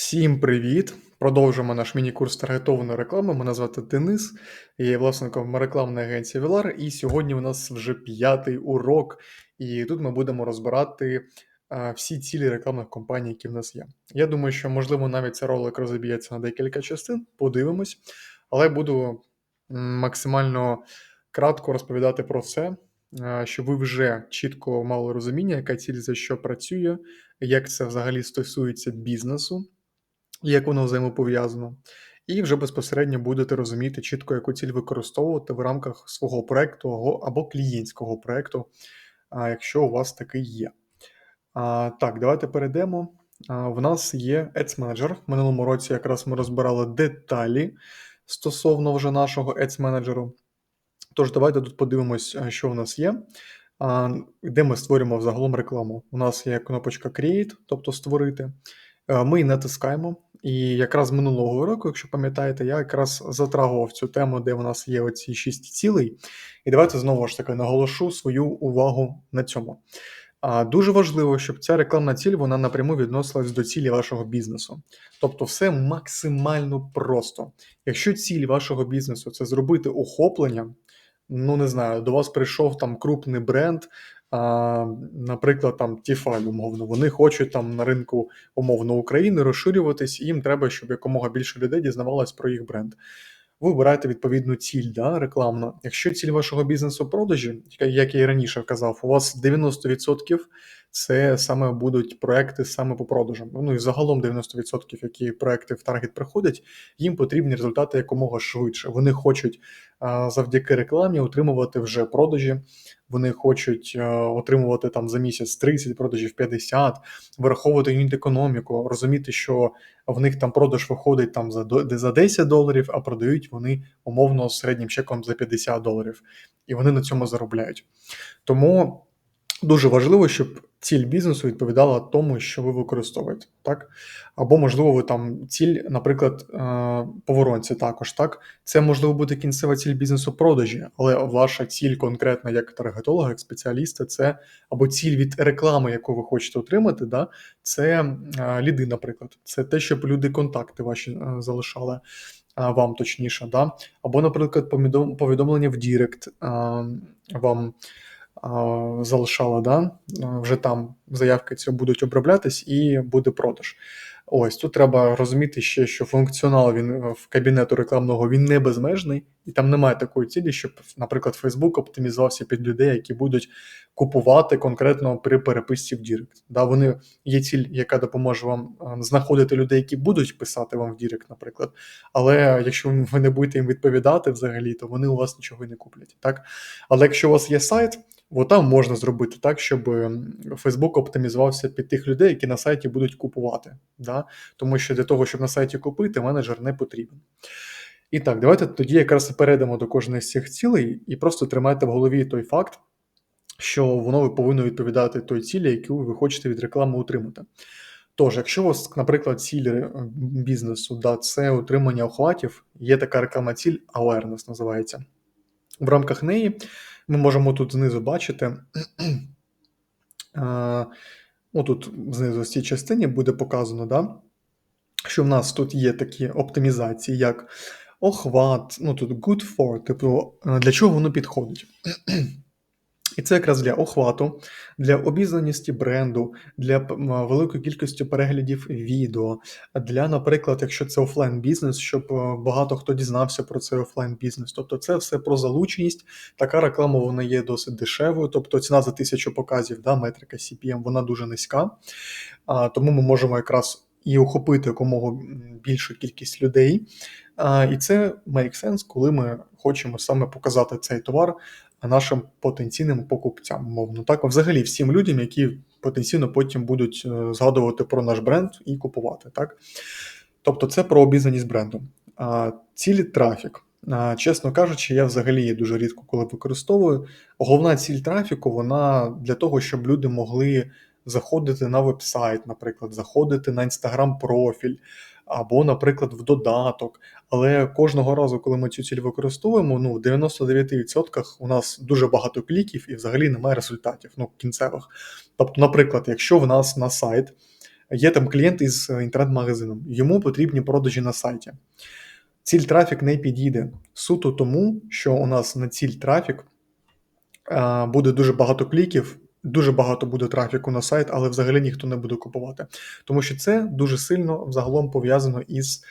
Всім привіт! Продовжуємо наш міні-курс таргетованої реклами. Мене звати Денис, я є власником рекламної агенції Velar, і сьогодні у нас вже п'ятий урок, і тут ми будемо розбирати а, всі цілі рекламних компаній, які в нас є. Я думаю, що можливо навіть цей ролик розіб'ється на декілька частин, подивимось, але буду максимально кратко розповідати про все, а, щоб ви вже чітко мали розуміння, яка ціль за що працює, як це взагалі стосується бізнесу як воно взаємопов'язано, і вже безпосередньо будете розуміти чітко, яку ціль використовувати в рамках свого проекту або клієнтського проекту, якщо у вас такий є. Так, давайте перейдемо. В нас є Ads Manager. В минулому році якраз ми розбирали деталі стосовно вже нашого Ads Manager. Тож, давайте тут подивимось, що в нас є. Де ми створюємо взагалом рекламу. У нас є кнопочка Create, тобто створити. Ми її натискаємо. І якраз минулого року, якщо пам'ятаєте, я якраз затрагував цю тему, де в нас є оці шість цілей. І давайте знову ж таки наголошу свою увагу на цьому. А Дуже важливо, щоб ця рекламна ціль вона напряму відносилась до цілі вашого бізнесу. Тобто, все максимально просто. Якщо ціль вашого бізнесу це зробити охоплення, ну не знаю, до вас прийшов там крупний бренд, а, Наприклад, там Тіфаль, умовно, вони хочуть там на ринку умовно України розширюватись, їм треба, щоб якомога більше людей дізнавалось про їх бренд. Ви вибираєте відповідну ціль да, рекламну. Якщо ціль вашого бізнесу продажі, як я і раніше казав, у вас 90% це саме будуть проекти саме по продажам. Ну і загалом 90%, які проекти в таргет приходять, їм потрібні результати якомога швидше. Вони хочуть завдяки рекламі отримувати вже продажі. Вони хочуть отримувати там за місяць 30 продажів 50, враховувати юніт економіку, розуміти, що в них там продаж виходить там за за 10 доларів, а продають вони умовно середнім чеком за 50 доларів, і вони на цьому заробляють. Тому дуже важливо, щоб ціль бізнесу відповідала тому, що ви використовуєте, так? Або, можливо, ви там ціль, наприклад, е, по воронці також, так? Це можливо бути кінцева ціль бізнесу продажі, але ваша ціль конкретна як таргетолога, як спеціаліста, це або ціль від реклами, яку ви хочете отримати, да? це е, ліди, наприклад, це те, щоб люди контакти ваші е, залишали. Вам точніше, да? або, наприклад, повідомлення в Дірект вам залишала, да? вже там заявки ці будуть оброблятись і буде продаж. Ось тут треба розуміти ще, що функціонал він е, в кабінету рекламного він не безмежний, і там немає такої цілі, щоб, наприклад, Facebook оптимізувався під людей, які будуть купувати конкретно при переписці в Дірект. Да, Вони є ціль, яка допоможе вам е, знаходити людей, які будуть писати вам в Дірект, наприклад. Але якщо ви не будете їм відповідати взагалі, то вони у вас нічого не куплять. Так? Але якщо у вас є сайт, Бо там можна зробити так, щоб Facebook оптимізувався під тих людей, які на сайті будуть купувати. Да? Тому що для того, щоб на сайті купити, менеджер не потрібен. І так, давайте тоді якраз перейдемо до кожної з цих цілей і просто тримайте в голові той факт, що воно повинно відповідати той цілі, яку ви хочете від реклами отримати. Тож, якщо у вас, наприклад, ціль е, бізнесу, да, це отримання охватів, є така реклама ціль, awareness називається. В рамках неї ми можемо тут знизу бачити. Отут тут знизу в цій частині буде показано, да, що в нас тут є такі оптимізації, як охват, ну тут good for, типу, для чого воно підходить. І це якраз для охвату, для обізнаності бренду, для великої кількості переглядів відео, для, наприклад, якщо це офлайн бізнес, щоб е, багато хто дізнався про цей офлайн бізнес. Тобто, це все про залученість. Така реклама вона є досить дешевою. Тобто ціна за тисячу показів, да, метрика CPM, вона дуже низька. А, Тому ми можемо якраз і охопити якомога більшу кількість людей. І це make sense, коли ми хочемо саме показати цей товар нашим потенційним покупцям, мовно так, взагалі всім людям, які потенційно потім будуть е, згадувати про наш бренд і купувати. так. Тобто це про обізнаність бренду. Цілі трафік. Чесно кажучи, я взагалі її дуже рідко коли використовую. Головна ціль трафіку вона для того, щоб люди могли заходити на веб-сайт, наприклад, заходити на інстаграм-профіль, або, наприклад, в додаток. Але кожного разу, коли ми цю ціль використовуємо, ну в 99% у нас дуже багато кліків і взагалі немає результатів ну, кінцевих. Тобто, наприклад, якщо в нас на сайт Є там клієнт із інтернет-магазином, йому потрібні продажі на сайті. Ціль трафік не підійде суто тому, що у нас на ціль трафік буде дуже багато кліків, дуже багато буде трафіку на сайт, але взагалі ніхто не буде купувати. Тому що це дуже сильно взагалом пов'язано із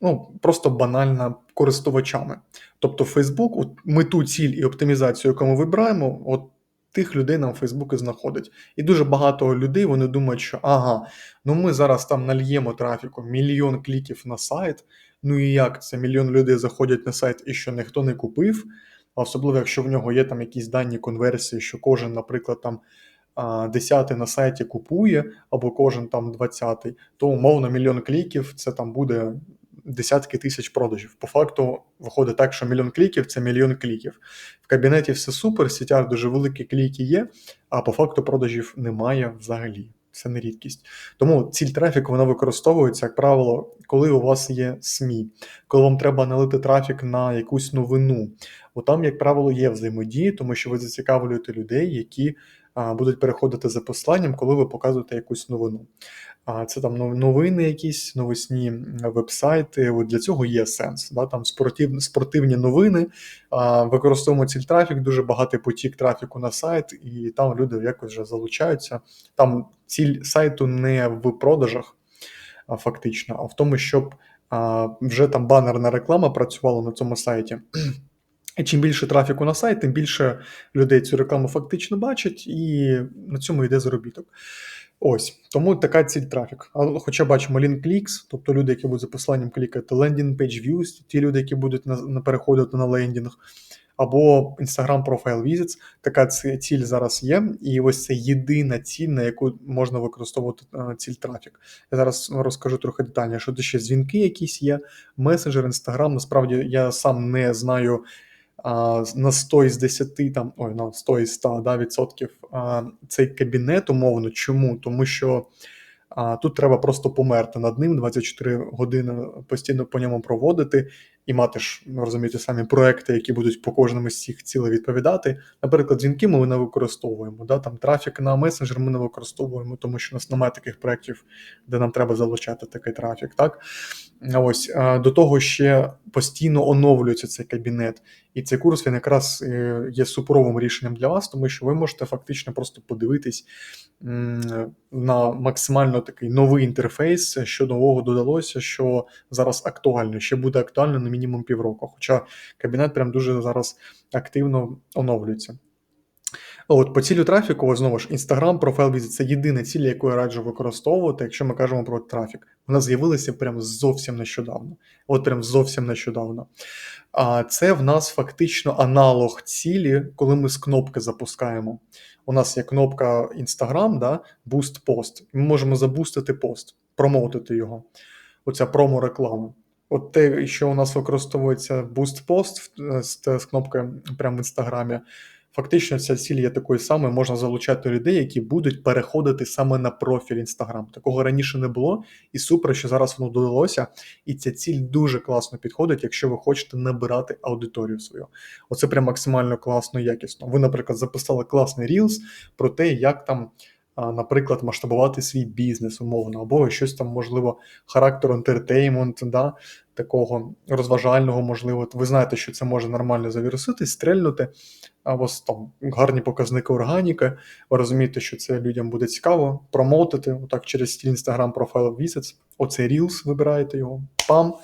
ну, просто банально користувачами. Тобто, Facebook, от ми ту ціль і оптимізацію, яку ми вибираємо, от тих людей нам Facebook і знаходить. І дуже багато людей вони думають, що ага, ну ми зараз там нальємо трафіку, мільйон кліків на сайт. Ну і як це мільйон людей заходять на сайт і що ніхто не купив, особливо якщо в нього є там якісь дані конверсії, що кожен, наприклад, там. Десятий на сайті купує, або кожен там двадцятий, то умовно мільйон кліків це там буде десятки тисяч продажів. По факту виходить так, що мільйон кліків це мільйон кліків. В кабінеті все супер, CTR дуже великі кліки є, а по факту продажів немає взагалі. Це не рідкість. Тому ціль трафіку вона використовується, як правило, коли у вас є СМІ, коли вам треба налити трафік на якусь новину. Бо там, як правило, є взаємодії, тому що ви зацікавлюєте людей, які будуть переходити за посланням, коли ви показуєте якусь новину. Це там новини, якісь новосні вебсайти. От Для цього є сенс. Да? Там спортив, спортивні новини, використовуємо ціль трафік, дуже багатий потік трафіку на сайт, і там люди якось вже залучаються. Там ціль сайту не в продажах, фактично, а в тому, щоб вже там банерна реклама працювала на цьому сайті. І чим більше трафіку на сайт, тим більше людей цю рекламу фактично бачать, і на цьому йде заробіток. Ось тому така ціль трафік. А хоча бачимо link тобто люди, які будуть за посиланням клікати, landing page views, ті люди, які будуть на, на переходити на лендінг, або Instagram Profile Visits, така ціль зараз є. І ось це єдина ціль, на яку можна використовувати е, ціль трафік. Я зараз розкажу трохи детальніше, що ще дзвінки якісь є, месенджер, Instagram. Насправді я сам не знаю на 100 із 10, там, ой, на 100 із 100 да, відсотків цей кабінет умовно. Чому? Тому що а тут треба просто померти над ним 24 години постійно по ньому проводити і мати ж ну, розумієте, самі проекти, які будуть по кожному з цих цілей відповідати. Наприклад, дзвінки ми не використовуємо. Да? Там трафік на месенджер ми не використовуємо, тому що у нас немає таких проєктів, де нам треба залучати такий трафік. Так ось до того ще постійно оновлюється цей кабінет, і цей курс він якраз е, є суперовим рішенням для вас, тому що ви можете фактично просто подивитись на максимально такий новий інтерфейс, що нового додалося, що зараз актуально, ще буде актуально мінімум півроку. Хоча кабінет прям дуже зараз активно оновлюється. От по цілю трафіку, знову ж Instagram, профайл візит це єдина ціль, яку я раджу використовувати, якщо ми кажемо про трафік. Вона з'явилася прям зовсім нещодавно. От прям зовсім нещодавно. А це в нас фактично аналог цілі, коли ми з кнопки запускаємо. У нас є кнопка Instagram, да, Boost Post. Ми можемо забустити пост, промоутити його. Оця промо-реклама. От те, що у нас використовується Boost Post з, з кнопкою прямо в інстаграмі. Фактично, ця ціль є такою самою, можна залучати людей, які будуть переходити саме на профіль Інстаграм. Такого раніше не було, і супер, що зараз воно додалося. І ця ціль дуже класно підходить, якщо ви хочете набирати аудиторію свою. Оце прям максимально класно якісно. Ви, наприклад, записали класний Reels про те, як там наприклад, масштабувати свій бізнес умовно, або щось там, можливо, характеру ентертеймент, да, такого розважального, можливо. Ви знаєте, що це може нормально завірусити, стрельнути, а у вас там гарні показники органіки, ви розумієте, що це людям буде цікаво, промоутити, отак через Instagram профайл Visits, оцей Reels, вибираєте його, пам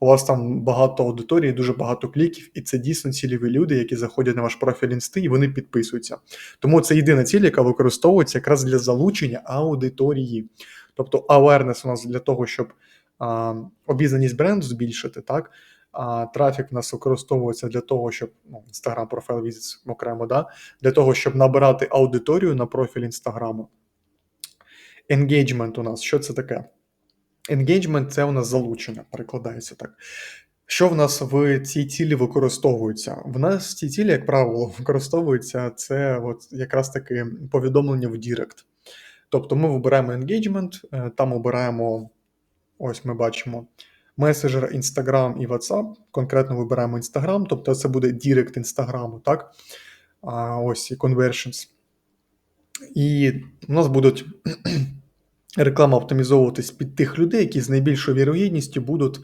у вас там багато аудиторії, дуже багато кліків, і це дійсно цільові люди, які заходять на ваш профіль інсти, і вони підписуються. Тому це єдина ціль, яка використовується якраз для залучення аудиторії. Тобто awareness у нас для того, щоб а, обізнаність бренду збільшити, так. А трафік у нас використовується для того, щоб ну, Instagram профайл візит окремо, да, для того, щоб набирати аудиторію на профіль інстаграму. Engagement у нас що це таке? Engagement – це у нас залучення, перекладається так. Що в нас в цій цілі використовується? В нас ці цілі, як правило, використовуються це от якраз таки повідомлення в Дірект. Тобто ми вибираємо engagement, е, там обираємо, ось ми бачимо меседжер, Instagram і WhatsApp. Конкретно вибираємо Instagram, тобто це буде Дірект Інстаграму, так? А, Ось і conversions. І у нас будуть реклама оптимізовуватись під тих людей, які з найбільшою вірогідністю будуть,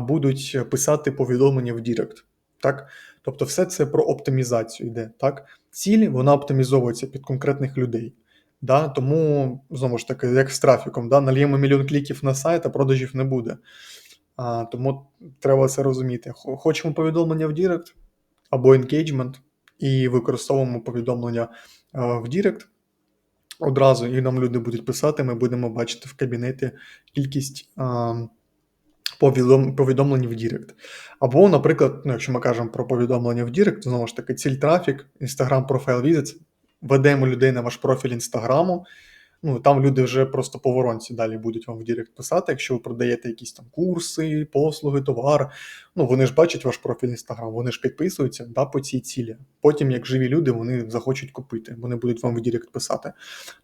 будуть писати повідомлення в Дірект. Так? Тобто, все це про оптимізацію йде. Так? Ціль вона оптимізовується під конкретних людей. Да? Тому, знову ж таки, як з трафіком, да? нальємо мільйон кліків на сайт, а продажів не буде. А, Тому треба це розуміти. Хочемо повідомлення в Дірект або енгейджмент, і використовуємо повідомлення в Дірект одразу, і нам люди будуть писати, ми будемо бачити в кабінеті кількість повідомлень в Дірект. Або, наприклад, ну, якщо ми кажемо про повідомлення в Дірект, знову ж таки, ціль трафік, Instagram Profile Visits, ведемо людей на ваш профіль Інстаграму, Ну, там люди вже просто по воронці далі будуть вам в Директ писати, якщо ви продаєте якісь там курси, послуги, товар. Ну, вони ж бачать ваш профіль Інстаграм, вони ж підписуються да, по цій цілі. Потім, як живі люди, вони захочуть купити, вони будуть вам в Директ писати.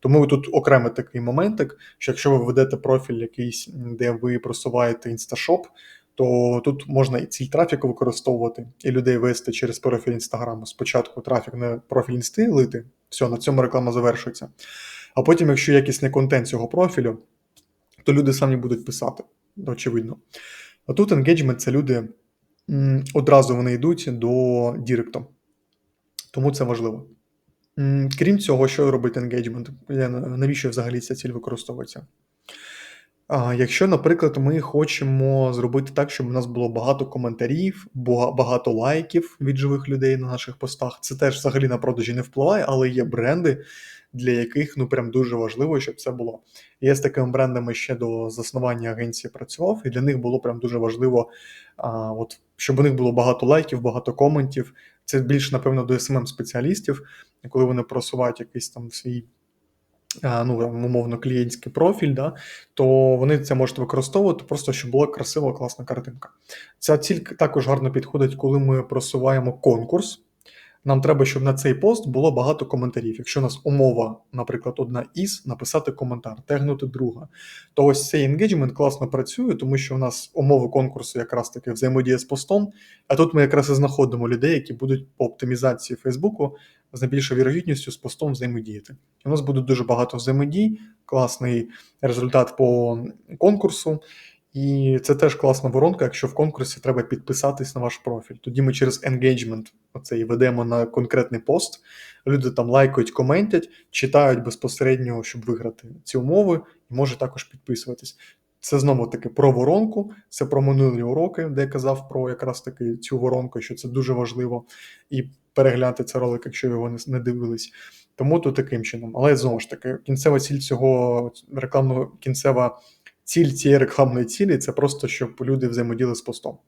Тому тут окремий такий моментик, що якщо ви ведете профіль якийсь, де ви просуваєте інсташоп, то тут можна і ціль трафіку використовувати, і людей вести через профіль Інстаграму. Спочатку трафік на профіль інсти лити, все, на цьому реклама завершується. А потім, якщо якісний контент цього профілю, то люди самі будуть писати, очевидно. А тут енгейджмент це люди одразу вони йдуть до Діректу. Тому це важливо. Крім цього, що робить енгейджмент? Навіщо взагалі ця ціль використовується? Якщо, наприклад, ми хочемо зробити так, щоб у нас було багато коментарів, багато лайків від живих людей на наших постах, це теж взагалі на продажі не впливає, але є бренди, для яких ну прям дуже важливо, щоб це було. Я з такими брендами ще до заснування агенції працював, і для них було прям дуже важливо, а, от, щоб у них було багато лайків, багато коментів. Це більш, напевно, до smm спеціалістів, коли вони просувають якийсь там свій. Ну, умовно, клієнтський профіль, да, то вони це можуть використовувати, просто щоб була красива, класна картинка. Ця ціль також гарно підходить, коли ми просуваємо конкурс. Нам треба, щоб на цей пост було багато коментарів. Якщо у нас умова, наприклад, одна із написати коментар, тегнути друга, то ось цей енгейджмент класно працює, тому що у нас умови конкурсу якраз таки взаємодія з постом. А тут ми якраз і знаходимо людей, які будуть по оптимізації Фейсбуку з найбільшою вірогідністю з постом взаємодіяти. У нас буде дуже багато взаємодій, класний результат по конкурсу. І це теж класна воронка, якщо в конкурсі треба підписатись на ваш профіль. Тоді ми через engagement оцей ведемо на конкретний пост. Люди там лайкають, коментять, читають безпосередньо, щоб виграти ці умови, і може також підписуватись. Це знову таки про воронку, це про минулі уроки, де я казав про якраз таки цю воронку, що це дуже важливо, і переглянути цей ролик, якщо його не дивились. Тому то таким чином. Але знову ж таки, кінцева ціль цього рекламного кінцева ціль цієї рекламної цілі це просто щоб люди взаємоділи з постом.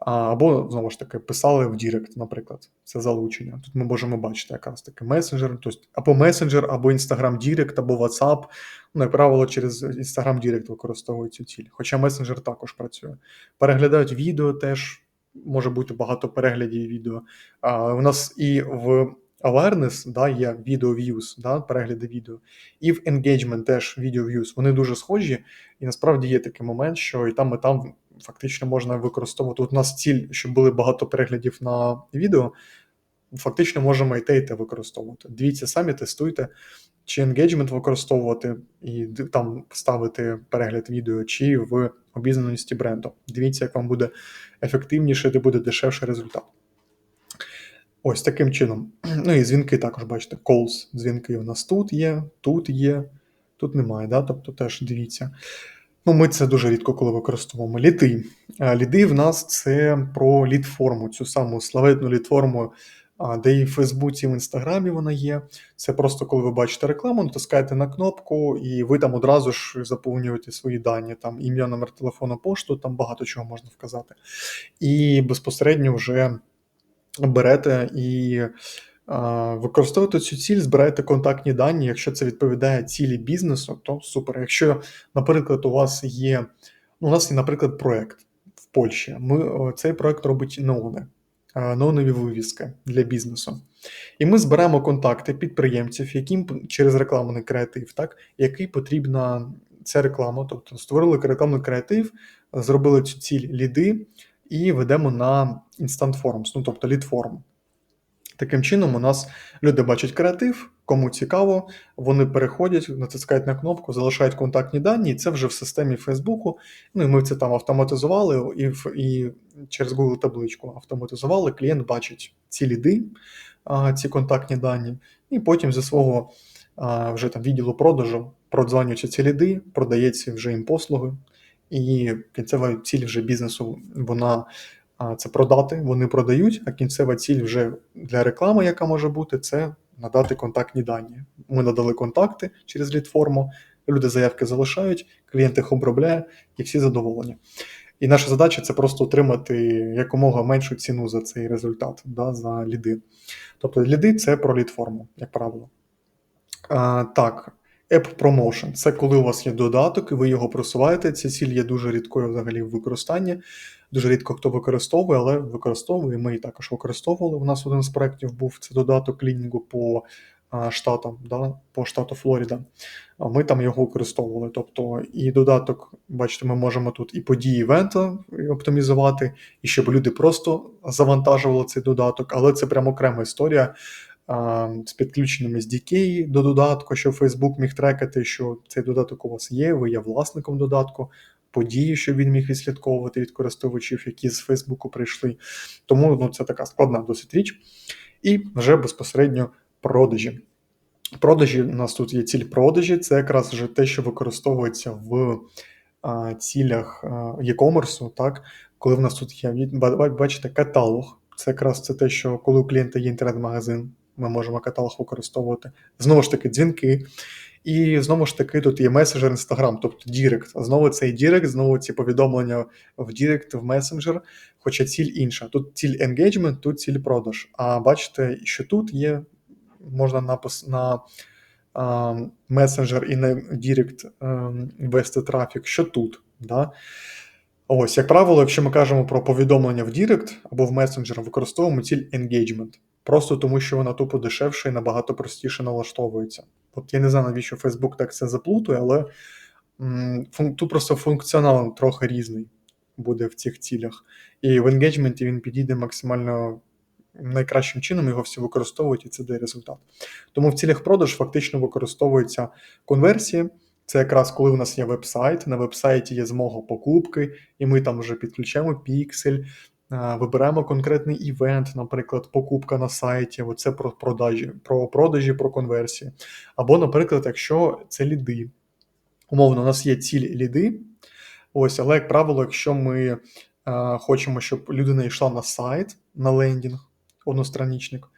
Або, знову ж таки, писали в Дірект, наприклад, це залучення. Тут ми можемо бачити якраз таки месенджер, тобто або месенджер, або Instagram Дірект, або WhatsApp. Ну, як правило, через Instagram Дірект використовують цю ціль. Хоча месенджер також працює. Переглядають відео теж, може бути багато переглядів відео. А, У нас і в awareness, да, є video views, да, перегляди відео, і в engagement теж video views. Вони дуже схожі, і насправді є такий момент, що і там, і там фактично можна використовувати. Тут у нас ціль, щоб були багато переглядів на відео. Фактично можемо і те, і те використовувати. Дивіться самі, тестуйте, чи engagement використовувати і там ставити перегляд відео, чи в обізнаності бренду. Дивіться, як вам буде ефективніше, де буде дешевший результат. Ось таким чином. Ну і дзвінки також, бачите, calls, дзвінки у нас тут є, тут є, тут немає, да? тобто теж дивіться. Ну, Ми це дуже рідко коли використовуємо. Ліди. Ліди в нас це про лід-форму, цю саму славетну лід-форму, де і в Фейсбуці, і в Інстаграмі вона є. Це просто коли ви бачите рекламу, натискаєте на кнопку, і ви там одразу ж заповнюєте свої дані, там ім'я, номер телефону, пошту, там багато чого можна вказати. І безпосередньо вже берете і використовуєте цю ціль, збираєте контактні дані. Якщо це відповідає цілі бізнесу, то супер. Якщо, наприклад, у вас є, ну, у нас є, наприклад, проект в Польщі. Ми, Цей проект робить ноуни, ноунові вивіски для бізнесу. І ми зберемо контакти підприємців, яким через рекламний креатив, так, який потрібна ця реклама. Тобто створили рекламний креатив, зробили цю ціль ліди і ведемо на Instant Forms, ну тобто form. Таким чином, у нас люди бачать креатив, кому цікаво, вони переходять, натискають на кнопку, залишають контактні дані, і це вже в системі Фейсбуку. Ну і ми це там автоматизували і і через Google табличку автоматизували. Клієнт бачить ці ліди, ці контактні дані, і потім зі свого вже там відділу продажу продзванюються ці ліди, продається вже їм послуги, і кінцева ціль вже бізнесу вона це продати, вони продають, а кінцева ціль вже для реклами, яка може бути, це надати контактні дані. Ми надали контакти через лідформу, люди заявки залишають, клієнт їх обробляє і всі задоволені. І наша задача це просто отримати якомога меншу ціну за цей результат, да, за ліди. Тобто ліди це про лідформу, як правило. А, Так, App Promotion це коли у вас є додаток, і ви його просуваєте. Ця ціль є дуже рідкою взагалі в використанні. Дуже рідко хто використовує, але використовує. Ми також використовували. У нас один з проєктів був це додаток клінінгу по штатам, да, по штату Флоріда. Ми там його використовували. Тобто, і додаток, бачите, ми можемо тут і події івента оптимізувати, і щоб люди просто завантажували цей додаток, але це прямо окрема історія з підключеними SDK до додатку, щоб Facebook міг трекати, що цей додаток у вас є, ви є власником додатку, події, щоб він міг відслідковувати від користувачів, які з Фейсбуку прийшли. Тому ну, це така складна досить річ. І вже безпосередньо продажі. Продажі, у нас тут є ціль продажі, це якраз вже те, що використовується в а, цілях e-commerce, так, коли в нас тут є, бачите, каталог. Це якраз це те, що коли у клієнта є інтернет-магазин, ми можемо каталог використовувати. Знову ж таки, дзвінки. І знову ж таки, тут є месенджер Instagram, тобто Дірект. Знову цей Дірект, знову ці повідомлення в Дірект, в месенджер, хоча ціль інша. Тут ціль енгейджмент, тут ціль продаж. А бачите, що тут є, можна напис на месенджер і на Дірект вести трафік, що тут. Да? Ось, як правило, якщо ми кажемо про повідомлення в Дірект або в месенджер, використовуємо ціль engagement. Просто тому, що вона тупо дешевше і набагато простіше налаштовується. От я не знаю, навіщо Facebook так це заплутує, але м, тут просто функціонал трохи різний буде в цих цілях. І в енгейджменті він підійде максимально найкращим чином, його всі використовують, і це дає результат. Тому в цілях продаж фактично використовується конверсія. Це якраз коли у нас є веб-сайт, на веб-сайті є змога покупки, і ми там вже підключаємо піксель, вибираємо конкретний івент, наприклад, покупка на сайті, оце про продажі, про продажі, про конверсії. Або, наприклад, якщо це ліди. Умовно, у нас є ціль ліди. Ось, але, як правило, якщо ми е, хочемо, щоб людина йшла на сайт, на лендінг, одностранічник,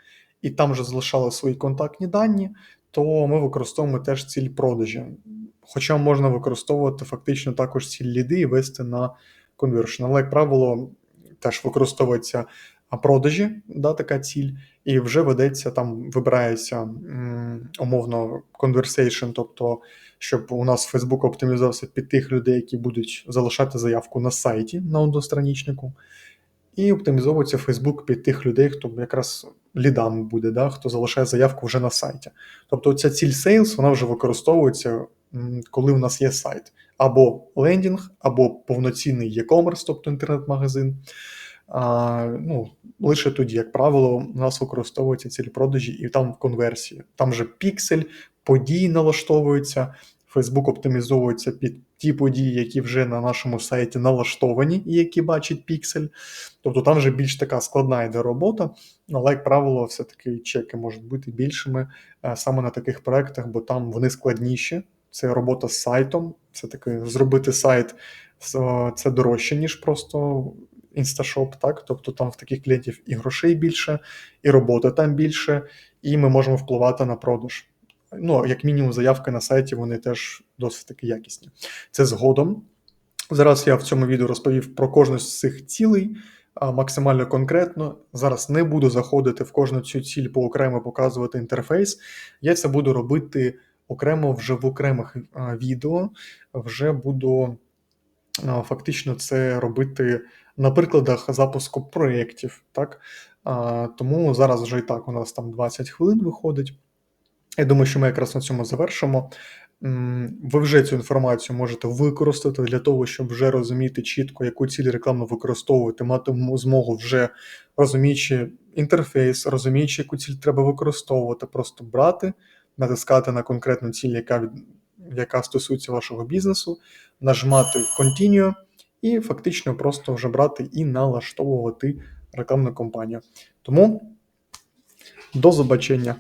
і там вже залишала свої контактні дані, то ми використовуємо теж ціль продажі. Хоча можна використовувати фактично також ціль ліди і вести на конвершн. Але, як правило, теж використовується продажі, да, така ціль, і вже ведеться там, вибирається умовно conversation, тобто, щоб у нас Facebook оптимізувався під тих людей, які будуть залишати заявку на сайті на одностранічнику. І оптимізовується Facebook під тих людей, хто якраз лідам буде, да, хто залишає заявку вже на сайті. Тобто ця ціль Sales, вона вже використовується, коли у нас є сайт. Або лендінг, або повноцінний e-commerce, тобто інтернет-магазин. А, ну, Лише тоді, як правило, у нас використовуються цілі продажі і там в конверсії. Там же піксель, події налаштовуються, Facebook оптимізовується під ті події, які вже на нашому сайті налаштовані і які бачить піксель. Тобто там вже більш така складна йде робота, але, як правило, все-таки чеки можуть бути більшими е, саме на таких проектах, бо там вони складніші. Це робота з сайтом. Це таки зробити сайт це дорожче, ніж просто інсташоп, так? Тобто там в таких клієнтів і грошей більше, і роботи там більше, і ми можемо впливати на продаж. Ну, як мінімум, заявки на сайті вони теж досить таки якісні. Це згодом. Зараз я в цьому відео розповів про кожну з цих цілей. Максимально конкретно. Зараз не буду заходити в кожну цю ціль по окремо показувати інтерфейс. Я це буду робити окремо вже в окремих відео. Вже буду фактично це робити на прикладах запуску проєктів. Так? Тому зараз вже і так у нас там 20 хвилин виходить. Я думаю, що ми якраз на цьому завершимо. ви вже цю інформацію можете використати для того, щоб вже розуміти чітко, яку ціль рекламу використовувати, мати змогу вже розуміючи інтерфейс, розуміючи, яку ціль треба використовувати, просто брати, натискати на конкретну ціль, яка, від, яка стосується вашого бізнесу, нажимати Continue і фактично просто вже брати і налаштовувати рекламну кампанію. Тому до побачення.